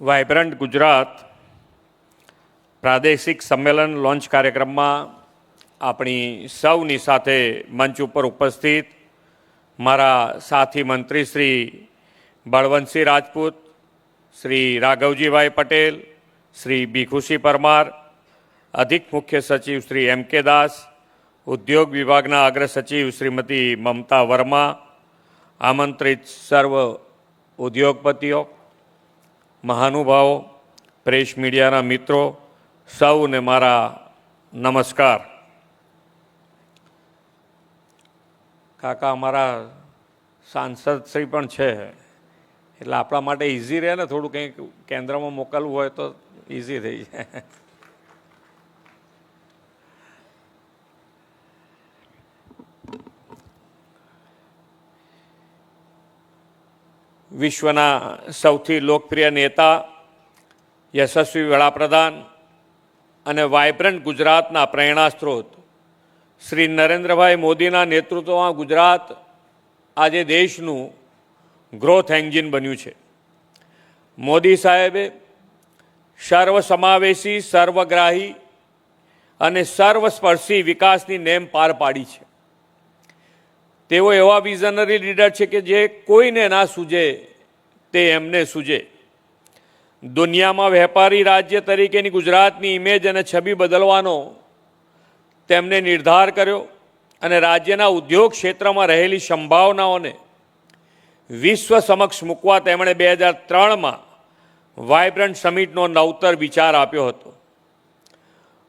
Vibrant Gujarat પ્રાદેશિક સંમેલન launch કાર્યક્રમમાં આપણી સૌની સાથે મંચ ઉપર ઉપસ્થિત મારા સાથી મંત્રી શ્રી બળવંતસિંહ રાજપૂત, શ્રી રાઘવજીભાઈ પટેલ, શ્રી ભીખુસિંહ પરમાર, અધિક મુખ્ય સચિવ શ્રી એમ કે દાસ, ઉદ્યોગ વિભાગના અગ્ર સચિવ શ્રીમતી મમતા વર્મા, આમંત્રિત સર્વ ઉદ્યોગપતિઓ મહાનુભાવો, પ્રેસ મીડિયાના મિત્રો, સૌને મારા નમસ્કાર. કાકા, અમારા સાંસદ શ્રી પણ છે. એટલે આપણા માટે ઇઝી રહે ને થોડું કંઈક કેન્દ્રમાં મોકલવું હોય તો ઇઝી થઈ જાય. વિશ્વના સૌથી લોકપ્રિય નેતા, યશસ્વી વડાપ્રધાન અને વાયબ્રન્ટ ગુજરાતના પ્રેરણા સ્ત્રોત શ્રી નરેન્દ્રભાઈ મોદીના નેતૃત્વમાં ગુજરાત આજે દેશનું ગ્રોથ એન્જિન બન્યું છે. મોદી સાહેબે સર્વસમાવેશી, સર્વગ્રાહી અને સર્વસ્પર્શી વિકાસની નેમ પાર પાડી છે. તેઓ એવા વિઝનરી લીડર છે કે જે કોઈને ના સૂજે, તે એમને સૂજે. દુનિયામાં વેપારી રાજ્ય તરીકેની ગુજરાતની ઇમેજ અને છબી બદલવાનો તેમને નિર્ધાર કર્યો અને રાજ્યના ઉદ્યોગ ક્ષેત્રમાં રહેલી સંભાવનાઓને વિશ્વ સમક્ષ મૂકવા તેમણે બે હજાર ત્રણમાં વાઇબ્રન્ટ સમિટનો નવતર વિચાર આપ્યો હતો.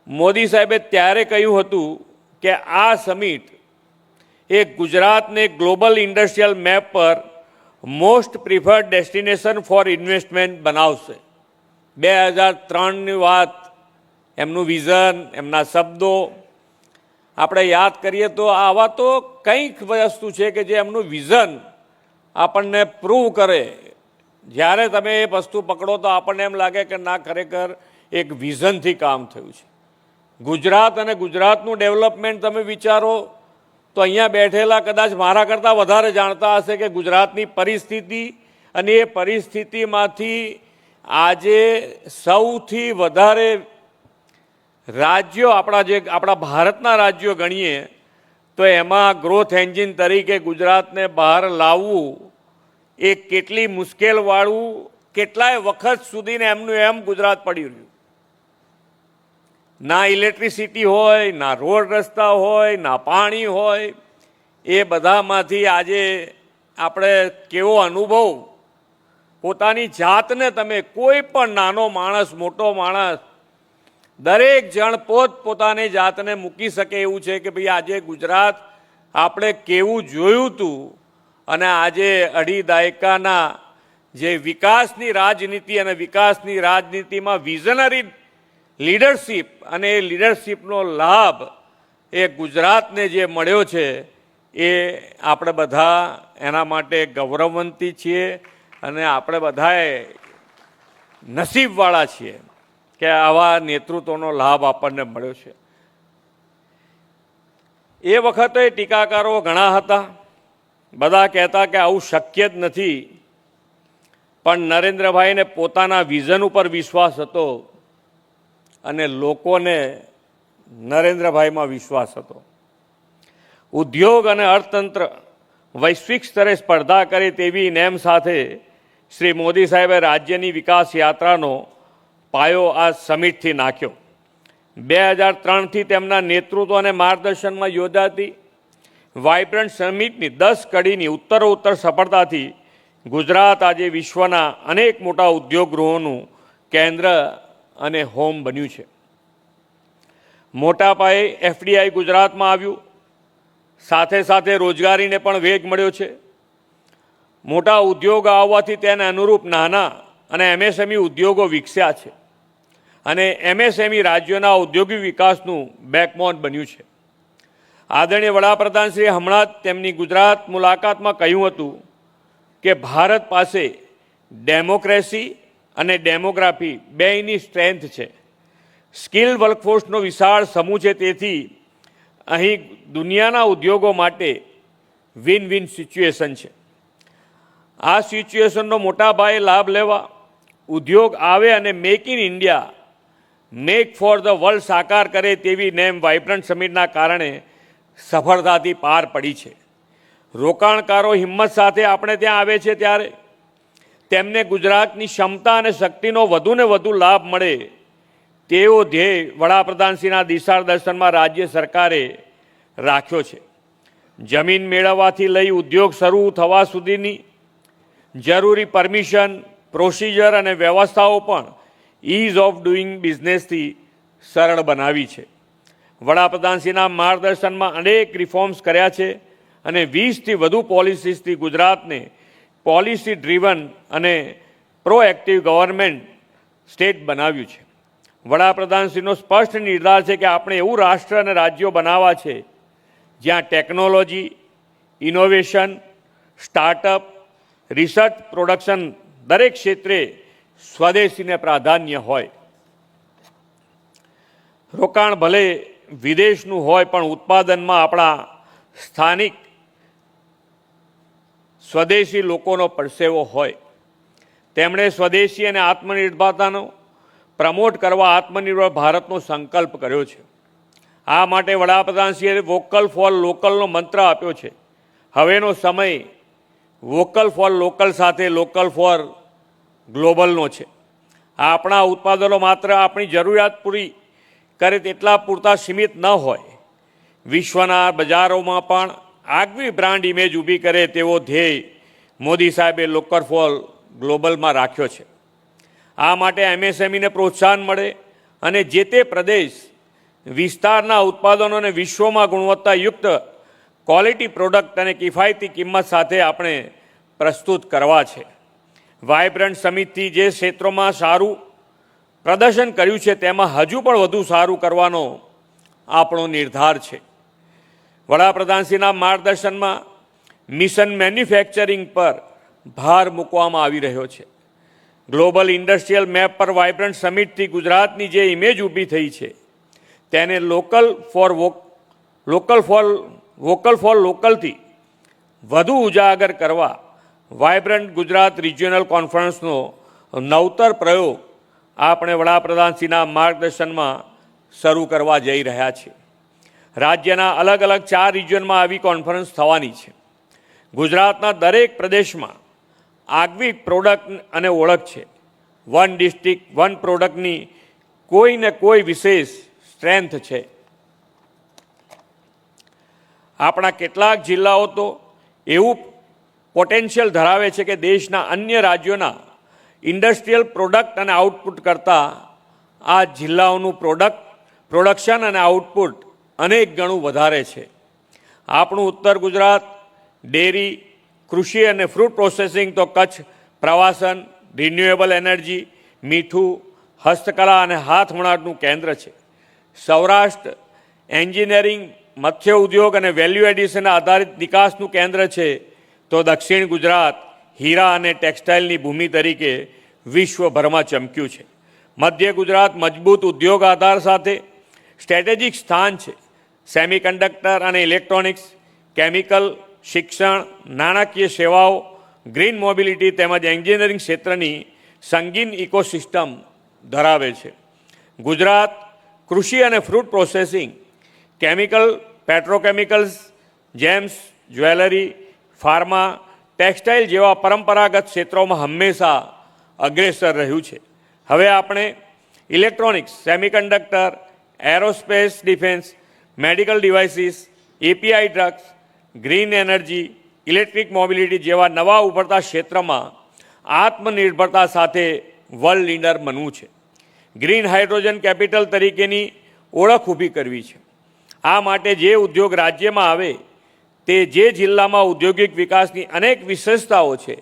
મોદી સાહેબે ત્યારે કહ્યું હતું કે આ સમિટ એ ગુજરાતને ગ્લોબલ ઇન્ડસ્ટ્રીયલ મેપ પર most preferred destination for investment બનાવશે. બે હજાર ત્રણની વાત, એમનું વિઝન, એમના શબ્દો. આપણે યાદ કરીએ તો આવા તો કંઈક વસ્તુ છે કે જે એમનું વિઝન આપણને પ્રૂવ કરે. જ્યારે તમે એ વસ્તુ પકડો તો આપણને એમ લાગે કે ના, ખરેખર એક વિઝનથી કામ થયું છે. ગુજરાત અને ગુજરાતનું ડેવલપમેન્ટ તમે વિચારો તો અહીંયા બેઠેલા કદાચ મારા કરતાં વધારે જાણતા હશે કે ગુજરાતની પરિસ્થિતિ અને એ પરિસ્થિતિમાંથી આજે સૌથી વધારે રાજ્યો આપણા જે આપણા ભારતના રાજ્યો ગણીએ, તો એમાં ગ્રોથ એન્જિન તરીકે ગુજરાતને બહાર લાવવું એ કેટલી મુશ્કેલવાળું, કેટલાય વખત સુધીને એમનું એમ ગુજરાત પડી રહ્યું. ના ઇલેક્ટ્રિસિટી હોય, ના રોડ રસ્તા હોય, ના પાણી હોય, એ બધામાંથી આજે આપણે કેવો અનુભવ? પોતાની જાતને તમે કોઈ પણ નાનો માણસ, મોટો માણસ, દરેક જણ પોત પોતાની જાતને મૂકી શકે એવું છે કે ભાઈ આજે ગુજરાત આપણે કેવું જોયું હતું અને આજે અઢી દાયકાના જે વિકાસની રાજનીતિ અને વિકાસની રાજનીતિમાં વિઝનરી લીડરશીપ અને એ લીડરશીપનો લાભ એ ગુજરાતને જે મળ્યો છે, એ આપણે બધા એના માટે ગૌરવવંતી છીએ અને આપણે બધાએ નસીબવાળા છીએ કે આવા નેતૃત્વનો લાભ આપણને મળ્યો છે. એ વખતે ટીકાકારો ઘણા હતા, બધા કહેતા કે આવું શક્ય જ નથી, પણ નરેન્દ્રભાઈને પોતાના વિઝન ઉપર વિશ્વાસ હતો. અને લોકોને નરેન્દ્રભાઈમાં વિશ્વાસ હતો. ઉદ્યોગ અને અર્થતંત્ર વૈશ્વિક સ્તરે સ્પર્ધા કરે તેવી નેમ સાથે શ્રી મોદી સાહેબે રાજ્યની વિકાસ યાત્રાનો પાયો આ સમિટથી નાખ્યો. બે હજાર ત્રણથી તેમના નેતૃત્વ અને માર્ગદર્શનમાં યોજાતી વાઇબ્રન્ટ સમિટની દસ કડીની ઉત્તરોત્તર સફળતાથી ગુજરાત આજે વિશ્વના અનેક મોટા ઉદ્યોગ ગૃહોનું કેન્દ્ર અને હોમ બન્યું છે. મોટા પાયે એફડીઆઈ ગુજરાતમાં આવ્યું. સાથે સાથે રોજગારીને પણ વેગ મળ્યો છે. મોટા ઉદ્યોગ આવવાથી તેને અનુરૂપ નાના અને એમએસએમઈ ઉદ્યોગો વિકસ્યા છે. અને એમએસએમઈ રાજ્યોના ઔદ્યોગિક વિકાસનું બેકબોન બન્યું છે. આદરણીય વડાપ્રધાન શ્રી હમણાં જ તેમની ગુજરાત મુલાકાતમાં કહ્યું હતું કે ભારત પાસે ડેમોક્રેસી અને ડેમોગ્રાફી બેયની સ્ટ્રેન્થ છે. સ્કિલ વર્કફોર્સનો વિશાળ સમૂહ છે, તેથી અહીં દુનિયાના ઉદ્યોગો માટે વિન વિન સિચ્યુએશન છે. આ સિચ્યુએશનનો મોટા પાયે લાભ લેવા ઉદ્યોગ આવે અને make in India, make for the world સાકાર કરે તેવી નેમ વાઇબ્રન્ટ સમિટના કારણે સફળતાથી પાર પડી છે. રોકાણકારો હિંમત સાથે આપણે ત્યાં આવે છે ત્યારે? તેમને ગુજરાતની ક્ષમતા અને શક્તિનો વધુને વધુ લાભ મળે, તેવો ધ્યેય વડાપ્રધાનશ્રીના દિશા દર્શનમાં રાજ્ય સરકારે રાખ્યો છે. જમીન મેળવવાથી લઈ ઉદ્યોગ શરૂ થવા સુધીની જરૂરી પરમિશન, પ્રોસિજર અને વ્યવસ્થાઓ પણ ઇઝ ઓફ ડુઈંગ બિઝનેસથી સરળ બનાવી છે. વડાપ્રધાનશ્રીના માર્ગદર્શનમાં અનેક રિફોર્મ્સ કર્યા છે અને વીસથી વધુ પોલિસીસથી ગુજરાતને પોલિસી ડ્રીવન અને પ્રોએક્ટિવ ગવર્મેન્ટ સ્ટેટ બનાવ્યું છે. વડાપ્રધાનશ્રીનો સ્પષ્ટ નિર્ધાર છે કે આપણે એવું રાષ્ટ્ર અને રાજ્યો બનાવવા છે, જ્યાં technology, innovation, startup, research, production દરેક ક્ષેત્રે સ્વદેશીને પ્રાધાન્ય હોય. રોકાણ ભલે વિદેશનું હોય પણ ઉત્પાદનમાં આપણા સ્થાનિક સ્વદેશી લોકોનો પરસેવો હોય. તેમણે સ્વદેશી અને આત્મનિર્ભરતાનો પ્રમોટ કરવા આત્મનિર્ભર ભારતનો સંકલ્પ કર્યો છે. આ માટે વડાપ્રધાનશ્રીએ વોકલ ફોર લોકલનો મંત્ર આપ્યો છે. હવેનો સમય વોકલ ફોર લોકલ સાથે લોકલ ફોર ગ્લોબલનો છે. આપણા ઉત્પાદનો માત્ર આપણી જરૂરિયાત પૂરી કરે તેટલા પૂરતા સીમિત ન હોય. વિશ્વના બજારોમાં પણ આગવી બ્રાન્ડ ઇમેજ ઊભી કરે તેવો ધ્યેય મોદી સાહેબે લોકર ફોર ગ્લોબલમાં રાખ્યો છે. આ માટે એમએસએમઈને પ્રોત્સાહન મળે અને જે તે પ્રદેશ વિસ્તારના ઉત્પાદનોને વિશ્વમાં ગુણવત્તાયુક્ત ક્વોલિટી પ્રોડક્ટ અને કિફાયતી કિંમત સાથે આપણે પ્રસ્તુત કરવા છે. વાયબ્રન્ટ સમિતિ જે ક્ષેત્રોમાં સારું પ્રદર્શન કર્યું છે, તેમાં હજુ પણ વધુ સારું કરવાનો આપણો નિર્ધાર છે. વડાપ્રધાનશ્રીના માર્ગદર્શનમાં મિશન મેન્યુફેક્ચરિંગ પર ભાર મૂકવામાં આવી રહ્યો છે. ગ્લોબલ ઇન્ડસ્ટ્રીયલ મેપ પર વાઇબ્રન્ટ સમિટથી ગુજરાતની જે ઇમેજ ઊભી થઈ છે, તેને local for vocal local for, vocal for લોકલથી વધુ ઉજાગર કરવા વાઇબ્રન્ટ ગુજરાત રિજિયોનલ કોન્ફરન્સનો નવતર પ્રયોગ આપણે વડાપ્રધાનશ્રીના માર્ગદર્શનમાં શરૂ કરવા જઈ રહ્યા છીએ. રાજ્યના અલગ અલગ ચાર રિજિયનમાં આવી કોન્ફરન્સ થવાની છે. ગુજરાતના દરેક પ્રદેશમાં આગવી પ્રોડક્ટ અને ઓળખ છે. વન ડિસ્ટ્રિક્ટ વન પ્રોડક્ટની કોઈ ને કોઈ વિશેષ સ્ટ્રેન્થ છે. આપણા કેટલાક જિલ્લાઓ તો એવું પોટેન્શિયલ ધરાવે છે કે દેશના અન્ય રાજ્યોના ઇન્ડસ્ટ્રીયલ પ્રોડક્ટ અને આઉટપુટ કરતાં આ જિલ્લાઓનું પ્રોડક્ટ પ્રોડક્શન અને આઉટપુટ અનેક ગણું વધારે છે. આપણું ઉત્તર ગુજરાત, ડેરી, કૃષિ અને ફ્રૂટ પ્રોસેસિંગ તો કચ્છ, પ્રવાસન, રિન્યુએબલ એનર્જી, મીઠું, હસ્તકલા અને હાથવણાટનું કેન્દ્ર છે. સૌરાષ્ટ્ર, એન્જિનિયરિંગ, મત્સ્ય ઉદ્યોગ અને વેલ્યુ એડિશન આધારિત નિકાસનું કેન્દ્ર છે, તો દક્ષિણ ગુજરાત, હીરા અને ટેક્સટાઇલની ભૂમિ તરીકે વિશ્વભરમાં ચમક્યું છે. મધ્ય ગુજરાત મજબૂત ઉદ્યોગ આધાર સાથે સ્ટ્રેટેજિક સ્થાન છે. સેમિકન્ડક્ટર અને ઇલેક્ટ્રોનિક્સ, કેમિકલ, શિક્ષણ, નાણાકીય સેવાઓ, ગ્રીન મોબિલિટી તેમજ એન્જિનિયરિંગ ક્ષેત્રની સંગીન ઇકોસિસ્ટમ ધરાવે છે. ગુજરાત કૃષિ અને fruit processing, chemical, petrochemicals, gems, jewellery, pharma, textile જેવા પરંપરાગત ક્ષેત્રોમાં હંમેશા અગ્રેસર રહ્યું છે. હવે આપણે electronics, semiconductor, aerospace, defence medical devices, API drugs, green energy, electric mobility જેવા નવા ઉભરતા ક્ષેત્રમાં આત્મનિર્ભરતા સાથે વર્લ્ડ લીડર બનવું છે. ગ્રીન હાઇડ્રોજન કેપિટલ તરીકેની ઓળખ ઊભી કરવી છે. આ માટે જે ઉદ્યોગ રાજ્યમાં આવે, તે જે જિલ્લામાં ઔદ્યોગિક વિકાસની અનેક વિશેષતાઓ છે,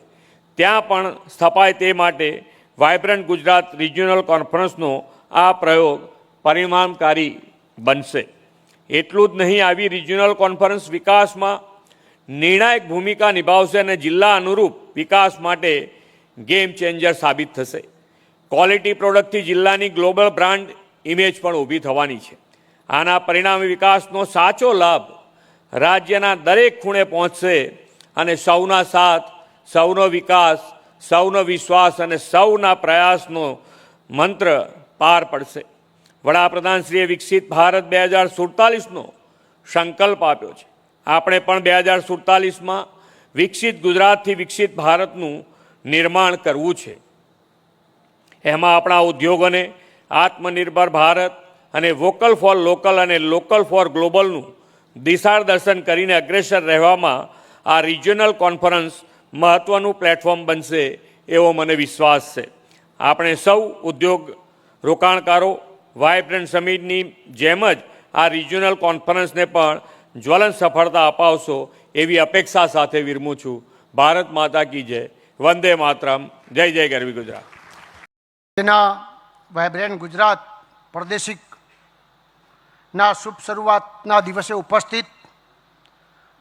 ત્યાં પણ સ્થપાય તે માટે વાયબ્રન્ટ ગુજરાત રિજિયોનલ કોન્ફરન્સનો આ પ્રયોગ પરિણામકારી બનશે. એટલું જ નહીં, આવી રિજિયોનલ કોન્ફરન્સ વિકાસમાં નિર્ણાયક ભૂમિકા નિભાવશે અને જિલ્લા અનુરૂપ વિકાસ માટે ગેમ ચેન્જર સાબિત થશે. ક્વોલિટી પ્રોડક્ટથી જિલ્લાની ગ્લોબલ બ્રાન્ડ ઇમેજ પણ ઊભી થવાની છે. આના પરિણામે વિકાસનો સાચો લાભ રાજ્યના દરેક ખૂણે પહોંચશે અને સૌના સાથ, સૌનો વિકાસ, સૌનો વિશ્વાસ અને સૌના પ્રયાસનો મંત્ર પાર પડશે. વડાપ્રધાનશ્રીએ વિકસિત ભારત બે હજાર સુડતાલીસનો સંકલ્પ આપ્યો છે. આપણે પણ બે હજાર સુડતાલીસમાં વિકસિત ગુજરાતથી વિકસિત ભારતનું નિર્માણ કરવું છે. એમાં આપણા ઉદ્યોગોને આત્મનિર્ભર ભારત અને વોકલ ફોર લોકલ અને લોકલ ફોર ગ્લોબલનું દિશાદર્શન કરીને અગ્રેસર રહેવામાં આ રિજિયોનલ કોન્ફરન્સ મહત્ત્વનું પ્લેટફોર્મ બનશે એવો મને વિશ્વાસ છે. આપણે સૌ ઉદ્યોગ રોકાણકારો વાઇબ્રન્ટ સમિટની જેમ જ આ રિજિયોનલ કોન્ફરન્સને પણ જ્વલંત સફળતા અપાવશો એવી અપેક્ષા સાથે વિરમું છું. ભારત માતા કી જય. વંદે માતરમ. જય જય ગરવી ગુજરાત. તેના વાઇબ્રન્ટ ગુજરાત પ્રાદેશિક ના શુભ શરૂઆતના દિવસે ઉપસ્થિત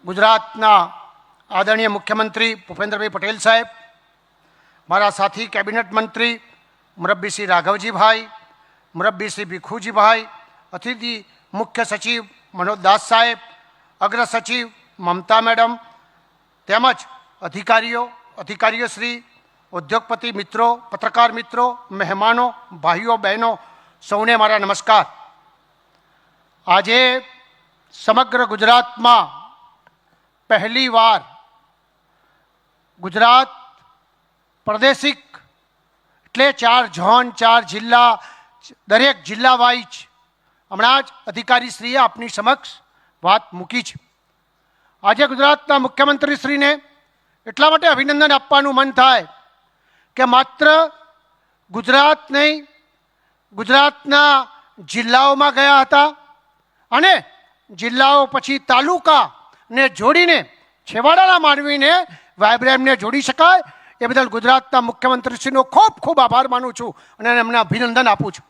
ગુજરાતના આદરણીય મુખ્યમંત્રી ભૂપેન્દ્રભાઈ પટેલ સાહેબ, મારા સાથી કેબિનેટ મંત્રી મુરબ્બીસિંહ રાઘવજીભાઈ મુરબ્બી શ્રી ભીખુજીભાઈ, અતિથિ મુખ્ય સચિવ મનોજ દાસ સાહેબ, અગ્ર સચિવ મમતા મેડમ, તેમજ અધિકારીઓ અધિકારીઓ શ્રી, ઉદ્યોગપતિ મિત્રો, પત્રકાર મિત્રો, મહેમાનો, ભાઈઓ, બહેનો, સૌને મારા નમસ્કાર. આજે સમગ્ર ગુજરાતમાં પહેલીવાર ગુજરાત પ્રાદેશિક એટલે ચાર ઝોન, ચાર જિલ્લા દરેક જિલ્લા વાઇઝ હમણાં જ અધિકારીશ્રીએ આપની સમક્ષ વાત મૂકી છે. આજે ગુજરાતના મુખ્યમંત્રીશ્રીને એટલા માટે અભિનંદન આપવાનું મન થાય કે માત્ર ગુજરાત નહીં, ગુજરાતના જિલ્લાઓમાં ગયા હતા અને જિલ્લાઓ પછી તાલુકાને જોડીને, છેવાડાના માનવીને વાઇબ્રેમને જોડી શકાય એ બદલ ગુજરાતના મુખ્યમંત્રીશ્રીનો ખૂબ ખૂબ આભાર માનું છું અને એમને અભિનંદન આપું છું.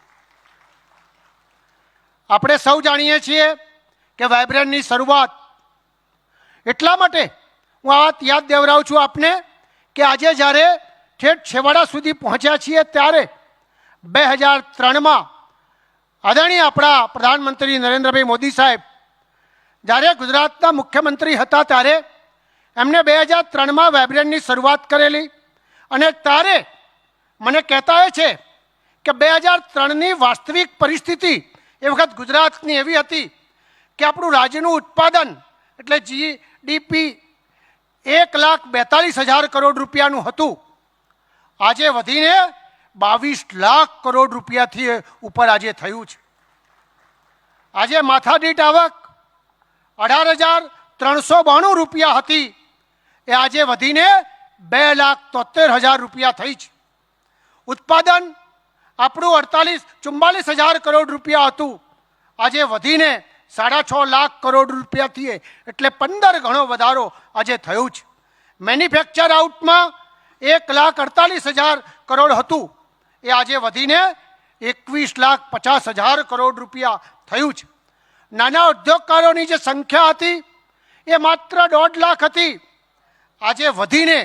આપણે સૌ જાણીએ છીએ કે વાઇબ્રન્ટની શરૂઆત એટલા માટે હું આ વાત યાદ દેવરાવું છું આપને કે આજે જ્યારે ઠેઠ છેવાડા સુધી પહોંચ્યા છીએ ત્યારે બે હજાર ત્રણમાં આદરણીય આપણા પ્રધાનમંત્રી નરેન્દ્રભાઈ મોદી સાહેબ જ્યારે ગુજરાતના મુખ્યમંત્રી હતા ત્યારે એમને બે હજાર ત્રણમાં વાઇબ્રન્ટની શરૂઆત કરેલી અને ત્યારે મને કહેતા એ છે કે બે હજાર ત્રણની વાસ્તવિક પરિસ્થિતિ એ વખત ગુજરાતની એવી હતી કે આપણું રાજ્યનું ઉત્પાદન એટલે જીડીપી એક લાખ બેતાલીસ હજાર કરોડ રૂપિયાનું હતું. આજે વધીને બાવીસ લાખ કરોડ રૂપિયાથી ઉપર આજે થયું છે. આજે માથાદીઠ આવક અઢાર હજાર ત્રણસો બાણું રૂપિયા હતી. એ આજે વધીને બે લાખ તોતેર હજાર રૂપિયા થઈ છે. ઉત્પાદન આપણું અડતાલીસ, ચુમ્માલીસ હજાર કરોડ રૂપિયા હતું. આજે વધીને સાડા છ લાખ કરોડ રૂપિયા થઈએ. એટલે પંદર ગણો વધારો આજે થયો છે મેન્યુફેક્ચર આઉટમાં એક લાખ અડતાલીસ હજાર કરોડ હતું. એ આજે વધીને એકવીસ લાખ પચાસ હજાર કરોડ રૂપિયા થયું છે નાના ઉદ્યોગકારોની જે સંખ્યા હતી, એ માત્ર દોઢ લાખ હતી. આજે વધીને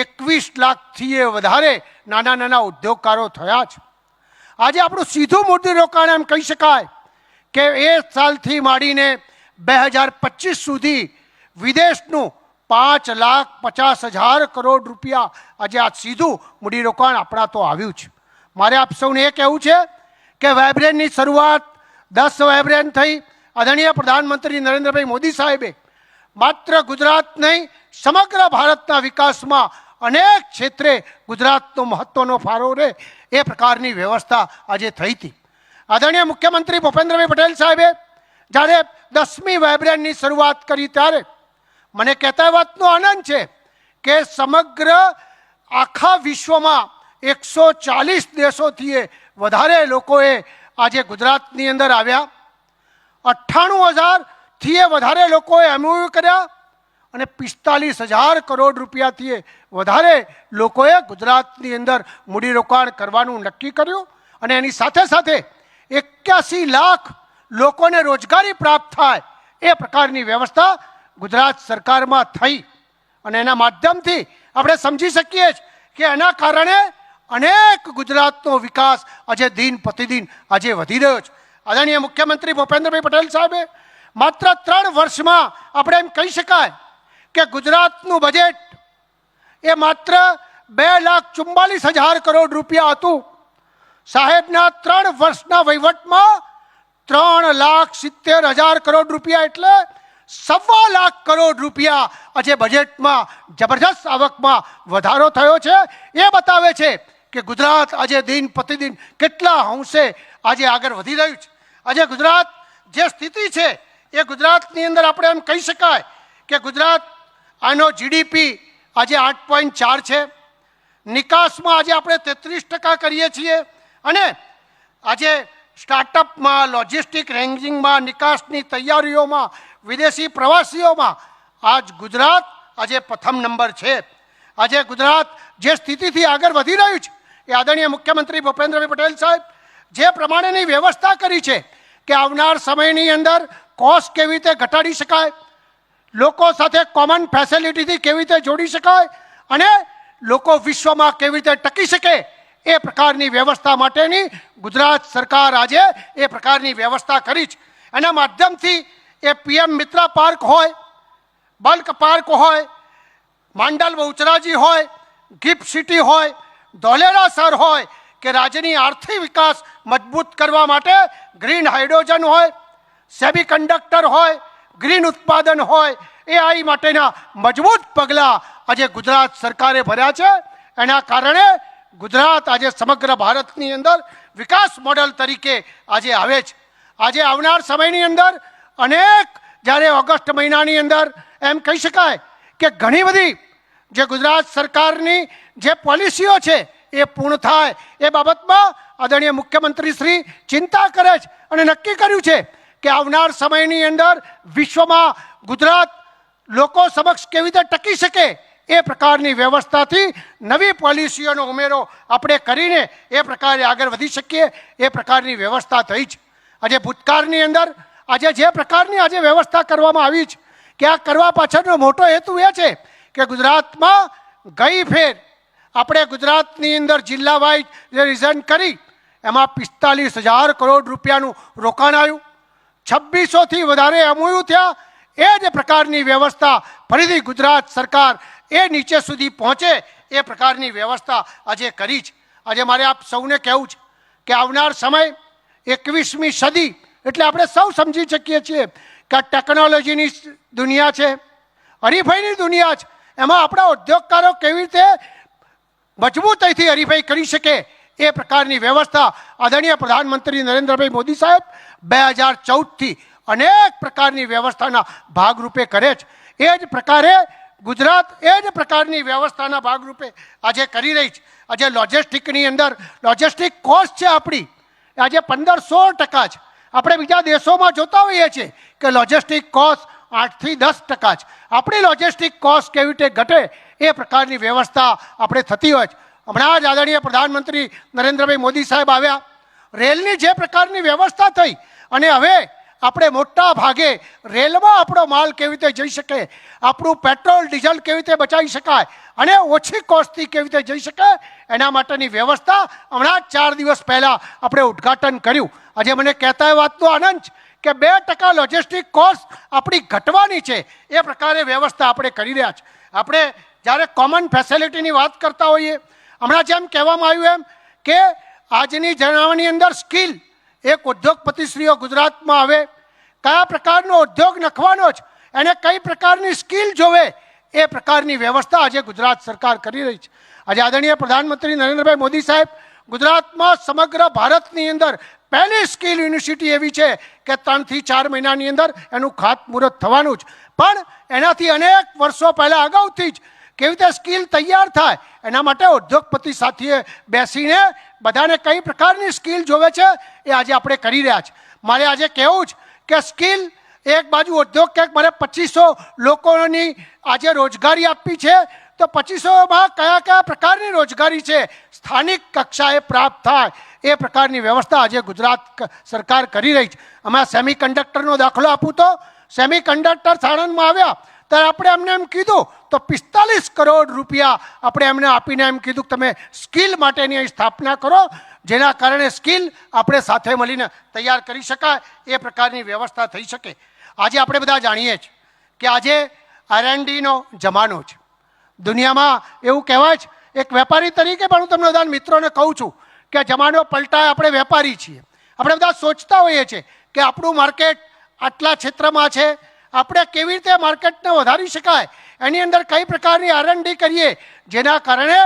એકવીસ લાખથી એ વધારે નાના નાના ઉદ્યોગકારો થયા છે. આજે આપણું સીધું મૂડી રોકાણ એમ કહી શકાય કે એ સાલથી માંડીને બે હજાર પચીસ સુધી વિદેશનું પાંચ લાખ પચાસ હજાર કરોડ રૂપિયા આજે આ સીધું મૂડીરોકાણ આપણા તો આવ્યું છે. મારે આપ સૌને એ કહેવું છે કે વાઇબ્રેનની શરૂઆત દસ વાઇબ્રેન થઈ. આદરણીય પ્રધાનમંત્રી નરેન્દ્રભાઈ મોદી સાહેબે માત્ર ગુજરાત નહીં, સમગ્ર ભારતના વિકાસમાં અનેક ક્ષેત્રે ગુજરાતનો મહત્ત્વનો ફાળો રહે એ પ્રકારની વ્યવસ્થા આજે થઈ હતી. આદરણીય મુખ્યમંત્રી ભૂપેન્દ્રભાઈ પટેલ સાહેબે જ્યારે દસમી વાઇબ્રન્ટની શરૂઆત કરી ત્યારે મને કહેતા વાતનો આનંદ છે કે સમગ્ર આખા વિશ્વમાં એકસો ચાલીસ દેશોથી વધારે લોકોએ આજે ગુજરાતની અંદર આવ્યા. અઠ્ઠાણું હજારથી એ વધારે લોકોએ એમઓયુ કર્યા અને પિસ્તાલીસ હજાર કરોડ રૂપિયાથી વધારે લોકોએ ગુજરાતની અંદર મૂડીરોકાણ કરવાનું નક્કી કર્યું અને એની સાથે સાથે એક્યાસી લાખ લોકોને રોજગારી પ્રાપ્ત થાય એ પ્રકારની વ્યવસ્થા ગુજરાત સરકારમાં થઈ. અને એના માધ્યમથી આપણે સમજી શકીએ કે એના કારણે અનેક ગુજરાતનો વિકાસ આજે દિન પ્રતિદિન આજે વધી રહ્યો છે. આદરણીય મુખ્યમંત્રી ભૂપેન્દ્રભાઈ પટેલ સાહેબે માત્ર ત્રણ વર્ષમાં આપણે એમ કહી શકાય કે ગુજરાતનું બજેટ એ માત્ર બે લાખ ચુમ્માલીસ હજાર કરોડ રૂપિયા હતું. સાહેબના ત્રણ વર્ષના વહીવટમાં ત્રણ લાખ સિત્તેર હજાર કરોડ રૂપિયા એટલે સવા લાખ કરોડ રૂપિયા આજે બજેટમાં જબરજસ્ત આવકમાં વધારો થયો છે. એ બતાવે છે કે ગુજરાત આજે દિન પ્રતિદિન કેટલા અંશે આજે આગળ વધી રહ્યું છે. આજે ગુજરાત જે સ્થિતિ છે એ ગુજરાતની અંદર આપણે એમ કહી શકાય કે ગુજરાત આનો જીડીપી આજે આઠ પોઈન્ટ ચાર છે. નિકાસમાં આજે આપણે તેત્રીસ ટકા કરીએ છીએ અને આજે સ્ટાર્ટઅપમાં, લોજિસ્ટિક રેન્કિંગમાં, નિકાસની તૈયારીઓમાં, વિદેશી પ્રવાસીઓમાં આજ ગુજરાત આજે પ્રથમ નંબર છે. આજે ગુજરાત જે સ્થિતિથી આગળ વધી રહ્યું છે, એ આદરણીય મુખ્યમંત્રી ભૂપેન્દ્રભાઈ પટેલ સાહેબ જે પ્રમાણેની વ્યવસ્થા કરી છે કે આવનાર સમયની અંદર કોસ્ટ કેવી રીતે ઘટાડી શકાય? લોકો સાથે કોમન ફેસિલિટીથી કેવી રીતે જોડી શકાય? અને લોકો વિશ્વમાં કેવી રીતે ટકી શકે? એ પ્રકારની વ્યવસ્થા માટેની ગુજરાત સરકાર આજે એ પ્રકારની વ્યવસ્થા કરી છે. એના માધ્યમથી એ પીએમ મિત્ર પાર્ક હોય, બલ્ક પાર્ક હોય, માંડલ બહુચરાજી હોય, ગિફ્ટ સિટી હોય, ધોલેરા સર હોય કે રાજ્યની આર્થિક વિકાસ મજબૂત કરવા માટે ગ્રીન હાઇડ્રોજન હોય સેમી કંડક્ટર હોય, ગ્રીન ઉત્પાદન હોય એ આઈ માટેના મજબૂત પગલાં આજે ગુજરાત સરકારે ભર્યા છે. એના કારણે ગુજરાત આજે સમગ્ર ભારતની અંદર વિકાસ મોડલ તરીકે આજે આવે છે. આજે આવનાર સમયની અંદર અનેક, જ્યારે ઓગસ્ટ મહિનાની અંદર એમ કહી શકાય કે ઘણી બધી જે ગુજરાત સરકારની જે પોલિસીઓ છે એ પૂર્ણ થાય. એ બાબતમાં આદરણીય મુખ્યમંત્રી શ્રી ચિંતા કરે છે અને નક્કી કર્યું છે કે આવનાર સમયની અંદર વિશ્વમાં ગુજરાત લોકો સમક્ષ કેવી રીતે ટકી શકે એ પ્રકારની વ્યવસ્થાથી નવી પોલિસીઓનો ઉમેરો આપણે કરીને એ પ્રકારે આગળ વધી શકીએ, એ પ્રકારની વ્યવસ્થા થઈ છે આજે ભૂતકાળની અંદર આજે જે પ્રકારની આજે વ્યવસ્થા કરવામાં આવી છે કે આ કરવા પાછળનો મોટો હેતુ એ છે કે ગુજરાતમાં ગઈ ફેર આપણે ગુજરાતની અંદર જિલ્લા વાઇઝ જે રિઝન કરી, એમાં પિસ્તાલીસ હજાર કરોડ રૂપિયાનું રોકાણ આવ્યું. છવ્વીસોથી વધારે એમઓયુ થયા. એ જ પ્રકારની વ્યવસ્થા ફરીથી ગુજરાત સરકાર એ નીચે સુધી પહોંચે એ પ્રકારની વ્યવસ્થા આજે કરી છે. આજે મારે આપ સૌને કહેવું છે કે આવનાર સમય એકવીસમી સદી, એટલે આપણે સૌ સમજી શકીએ છીએ કે આ ટેકનોલોજીની દુનિયા છે, હરીફાઈની દુનિયા છે. એમાં આપણા ઉદ્યોગકારો કેવી રીતે મજબૂતાઈથી હરીફાઈ કરી શકે એ પ્રકારની વ્યવસ્થા આદરણીય પ્રધાનમંત્રી નરેન્દ્રભાઈ મોદી સાહેબ બે હજાર ચૌદથી અનેક પ્રકારની વ્યવસ્થાના ભાગરૂપે કરે છે. એ જ પ્રકારે ગુજરાત એ જ પ્રકારની વ્યવસ્થાના ભાગરૂપે આજે કરી રહી છે. આજે લોજિસ્ટિકની અંદર, લોજિસ્ટિક કોસ્ટ છે આપણી. આજે પંદર સોળ ટકા છે. આપણે બીજા દેશોમાં જોતા હોઈએ છીએ કે લોજિસ્ટિક કોસ્ટ આઠથી દસ ટકા છે. આપણી લોજિસ્ટિક કોસ્ટ કેવી રીતે ઘટે એ પ્રકારની વ્યવસ્થા આપણે થતી હોય છે. હમણાં જ આદરણીય પ્રધાનમંત્રી નરેન્દ્રભાઈ મોદી સાહેબ આવ્યા. રેલની જે પ્રકારની વ્યવસ્થા થઈ અને હવે આપણે મોટા ભાગે રેલમાં આપણો માલ કેવી રીતે જઈ શકે, આપણું પેટ્રોલ, ડીઝલ કેવી રીતે બચાવી શકાય અને ઓછી કોસ્ટથી કેવી રીતે જઈ શકાય એના માટેની વ્યવસ્થા હમણાં જ ચાર દિવસ પહેલાં આપણે ઉદ્ઘાટન કર્યું. આજે મને કહેતા એ વાતનો આનંદ છે કે બે ટકા લોજિસ્ટિક કોસ્ટ આપણી ઘટવાની છે, એ પ્રકારે વ્યવસ્થા આપણે કરી રહ્યા છે. આપણે જ્યારે કોમન ફેસિલિટીની વાત કરતા હોઈએ હમણાં જેમ કહેવામાં આવ્યું એમ કે આજની જણાવવાની અંદર સ્કિલ એક ઉદ્યોગપતિશ્રીઓ ગુજરાતમાં આવે. કયા પ્રકારનો ઉદ્યોગ નખવાનો છે એને કઈ પ્રકારની સ્કિલ જોવે, એ પ્રકારની વ્યવસ્થા આજે ગુજરાત સરકાર કરી રહી છે. આજે આદરણીય પ્રધાનમંત્રી નરેન્દ્રભાઈ મોદી સાહેબ, ગુજરાતમાં સમગ્ર ભારતની અંદર પહેલી સ્કિલ યુનિવર્સિટી એવી છે કે ત્રણથી ચાર મહિનાની અંદર એનું ખાતમુહૂર્ત થવાનું જ. પણ એનાથી અનેક વર્ષો પહેલાં અગાઉથી જ કેવી રીતે સ્કિલ તૈયાર થાય? એના માટે ઉદ્યોગપતિ સાથીએ બેસીને બધાને કઈ પ્રકારની સ્કિલ જોવે છે એ આજે આપણે કરી રહ્યા છે. મારે આજે કહેવું જ કે સ્કિલ એક બાજુ ઉદ્યોગ કે મારે પચીસો લોકોની આજે રોજગારી આપવી છે, તો પચીસોમાં કયા કયા પ્રકારની રોજગારી છે? સ્થાનિક કક્ષાએ પ્રાપ્ત થાય. એ પ્રકારની વ્યવસ્થા આજે ગુજરાત સરકાર કરી રહી છે. આમાં સેમી કંડક્ટરનો દાખલો આપું તો સેમી કંડક્ટર સાણંદમાં આવ્યા. ત્યારે આપણે એમને એમ કીધું, તો પિસ્તાલીસ કરોડ રૂપિયા આપણે એમને આપીને એમ કીધું કે તમે સ્કિલ માટેની સ્થાપના કરો, જેના કારણે સ્કિલ આપણે સાથે મળીને તૈયાર કરી શકાય, એ પ્રકારની વ્યવસ્થા થઈ શકે. આજે આપણે બધા જાણીએ છીએ કે આજે આરએનડીનો જમાનો છે. દુનિયામાં એવું કહેવાય છે, એક વેપારી તરીકે પણ હું તમને બધા મિત્રોને કહું છું કે જમાનો પલટાય આપણે વેપારી છીએ. આપણે બધા સોચતા હોઈએ છીએ કે આપણું માર્કેટ આટલા ક્ષેત્રમાં છે આપણે કેવી રીતે માર્કેટને વધારી શકાય? એની અંદર કઈ પ્રકારની આરએનડી કરીએ? જેના કારણે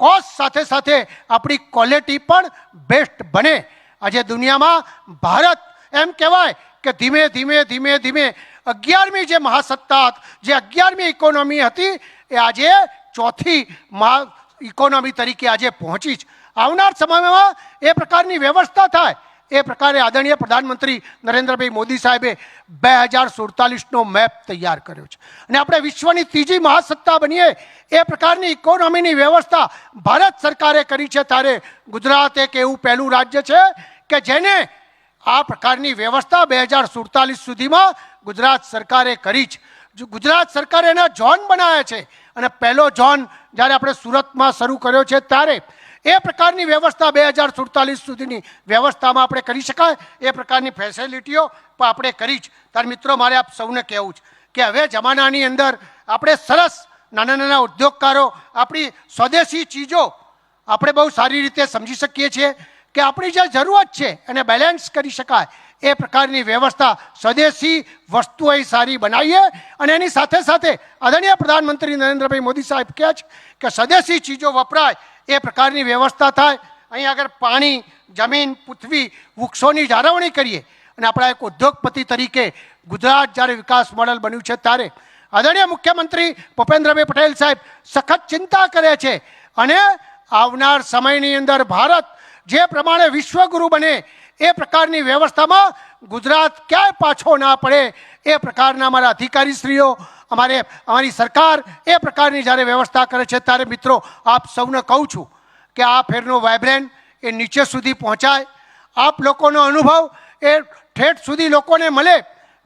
કોસ્ટ સાથે સાથે આપણી ક્વોલિટી પણ બેસ્ટ બને. આજે દુનિયામાં ભારત એમ કહેવાય કે ધીમે ધીમે ધીમે ધીમે અગિયારમી જે મહાસત્તા જે અગિયારમી ઇકોનોમી હતી, એ આજે ચોથી મહા ઇકોનોમી તરીકે આજે પહોંચી જ આવનાર સમયમાં એ પ્રકારની વ્યવસ્થા થાય. એ પ્રકારે આદરણીય પ્રધાનમંત્રી નરેન્દ્રભાઈ મોદી સાહેબે બે હજાર સુડતાલીસનો મેપ તૈયાર કર્યો છે. અને આપણે વિશ્વની ત્રીજી મહાસત્તા બનીએ, એ પ્રકારની ઇકોનોમીની વ્યવસ્થા ભારત સરકારે કરી છે. ત્યારે ગુજરાત એક એવું પહેલું રાજ્ય છે કે જેને આ પ્રકારની વ્યવસ્થા બે હજાર સુડતાલીસ સુધીમાં ગુજરાત સરકારે કરી છે. ગુજરાત સરકારે એના ઝોન બનાવ્યા છે, અને પહેલો ઝોન જ્યારે આપણે સુરતમાં શરૂ કર્યો છે, ત્યારે એ પ્રકારની વ્યવસ્થા બે હજાર સુડતાલીસ સુધીની વ્યવસ્થામાં આપણે કરી શકાય, એ પ્રકારની ફેસિલિટીઓ પણ આપણે કરી જ. ત્યારે મિત્રો, મારે આપ સૌને કહેવું છે કે હવે જમાનાની અંદર આપણે સરસ નાના નાના ઉદ્યોગકારો, આપણી સ્વદેશી ચીજો આપણે બહુ સારી રીતે સમજી શકીએ છીએ કે આપણી જે જરૂરત છે એને બેલેન્સ કરી શકાય. એ પ્રકારની વ્યવસ્થા સ્વદેશી વસ્તુઓ એ સારી બનાવીએ અને એની સાથે સાથે આદરણીય પ્રધાનમંત્રી નરેન્દ્રભાઈ મોદી સાહેબ કહે છે કે સ્વદેશી ચીજો વપરાય એ પ્રકારની વ્યવસ્થા થાય. અહીં આગળ પાણી, જમીન, પૃથ્વી, વૃક્ષોની જાળવણી કરીએ. અને આપણા એક ઉદ્યોગપતિ તરીકે ગુજરાત જ્યારે વિકાસ મોડલ બન્યું છે ત્યારે આદરણીય મુખ્યમંત્રી ભૂપેન્દ્રભાઈ પટેલ સાહેબ સખત ચિંતા કરે છે. અને આવનાર સમયની અંદર ભારત જે પ્રમાણે વિશ્વગુરુ બને એ પ્રકારની વ્યવસ્થામાં ગુજરાત ક્યાંય પાછો ના પડે એ પ્રકારના અમારા અધિકારીશ્રીઓ અમારે અમારી સરકાર એ પ્રકારની જ્યારે વ્યવસ્થા કરે છે, ત્યારે મિત્રો આપ સૌને કહું છું કે આ ફેરનો વાઇબ્રન્ટ એ નીચે સુધી પહોંચાય. આપ લોકોનો અનુભવ એ ઠેઠ સુધી લોકોને મળે.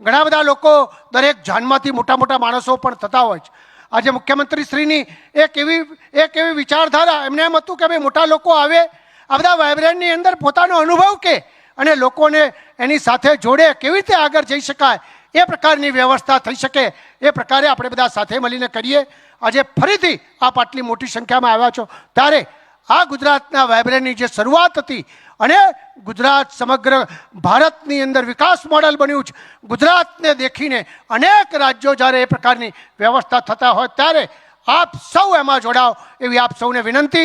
ઘણા બધા લોકો દરેક જાનમાંથી મોટા મોટા માણસો પણ થતા હોય છે. આજે મુખ્યમંત્રીશ્રીની એક એવી એક એવી વિચારધારા એમને એમ હતું કે ભાઈ મોટા લોકો આવે. આ બધા વાઇબ્રેન્ટની અંદર પોતાનો અનુભવ કે અને લોકોને એની સાથે જોડે કેવી રીતે આગળ જઈ શકાય એ પ્રકારની વ્યવસ્થા થઈ શકે. એ પ્રકારે આપણે બધા સાથે મળીને કરીએ. આજે ફરીથી આપ આટલી મોટી સંખ્યામાં આવ્યા છો. ત્યારે આ ગુજરાતના વાઇબ્રન્ટની જે શરૂઆત હતી અને ગુજરાત સમગ્ર ભારતની અંદર વિકાસ મોડલ બન્યું છે. ગુજરાતને દેખીને અનેક રાજ્યો જ્યારે એ પ્રકારની વ્યવસ્થા થતા હોય ત્યારે આપ સૌ એમાં જોડાઓ એવી આપ સૌને વિનંતી